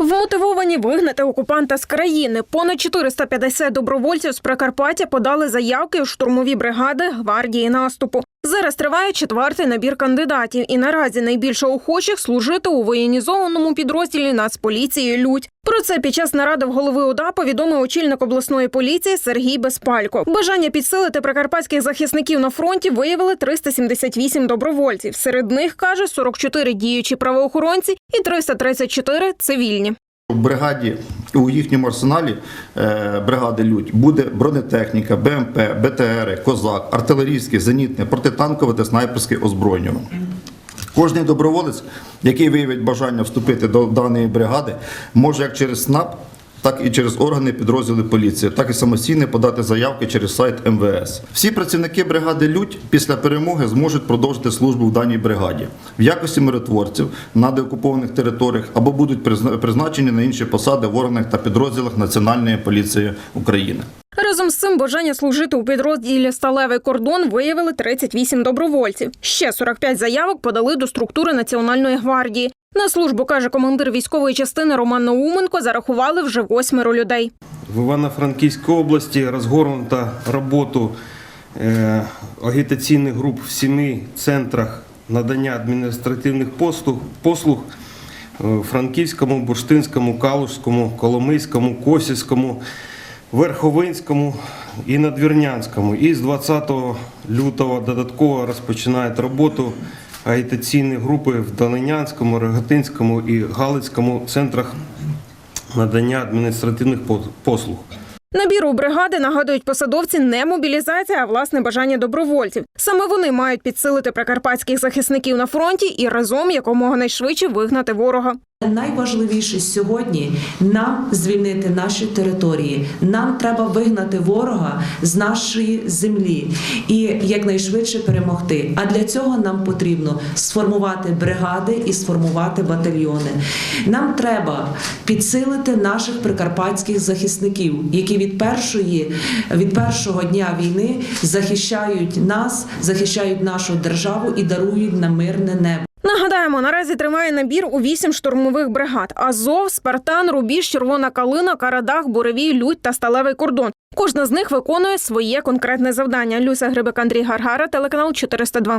Вмотивовані вигнати окупанта з країни. Понад 450 добровольців з Прикарпаття подали заявки у штурмові бригади гвардії наступу. Зараз триває четвертий набір кандидатів, і наразі найбільше охочих служити у воєнізованому підрозділі Нацполіції Людь. Про це під час наради в голови ОДА повідомив очільник обласної поліції Сергій Безпалько. Бажання підсилити прикарпатських захисників на фронті виявили 378 добровольців. Серед них каже 44 діючі правоохоронці і 334 цивільні. В бригаді у їхньому арсеналі е, бригади Людь буде бронетехніка, БМП, БТР, Козак, артилерійське, зенітне, протитанкове та снайперське озброєння. Кожний доброволець, який виявить бажання вступити до даної бригади, може як через СНАП, так і через органи підрозділи поліції, так і самостійно подати заявки через сайт МВС. Всі працівники бригади Людь після перемоги зможуть продовжити службу в даній бригаді в якості миротворців на деокупованих територіях або будуть призначені на інші посади в органах та підрозділах Національної поліції України. Разом з цим бажання служити у підрозділі Сталевий кордон виявили 38 добровольців. Ще 45 заявок подали до структури Національної гвардії. На службу каже командир військової частини Роман Науменко. Зарахували вже восьмеро людей. В Ивано-Франківській області розгорнута роботу е, агітаційних груп в семи центрах надання адміністративних послуг, послуг е, в Франківському, Бурштинському, Калужському, Коломийському, Косівському, Верховинському і Надвірнянському. І з 20 лютого додатково розпочинають роботу агітаційні групи в Долинянському, Рогатинському і Галицькому центрах надання адміністративних пос- послуг. Набір у бригади нагадують посадовці не мобілізація, а власне бажання добровольців. Саме вони мають підсилити прикарпатських захисників на фронті і разом якомога найшвидше вигнати ворога. Найважливіше сьогодні нам звільнити наші території. Нам треба вигнати ворога з нашої землі і якнайшвидше перемогти. А для цього нам потрібно сформувати бригади і сформувати батальйони. Нам треба підсилити наших прикарпатських захисників, які від першої від першого дня війни захищають нас, захищають нашу державу і дарують нам мирне небо. Нагадаємо, наразі тримає набір у вісім штурмових бригад: Азов, Спартан, Рубіж, Червона Калина, Карадах, Буревій, Лють та Сталевий кордон. Кожна з них виконує своє конкретне завдання. Люся Грибик, Андрій Гаргара, телеканал 402.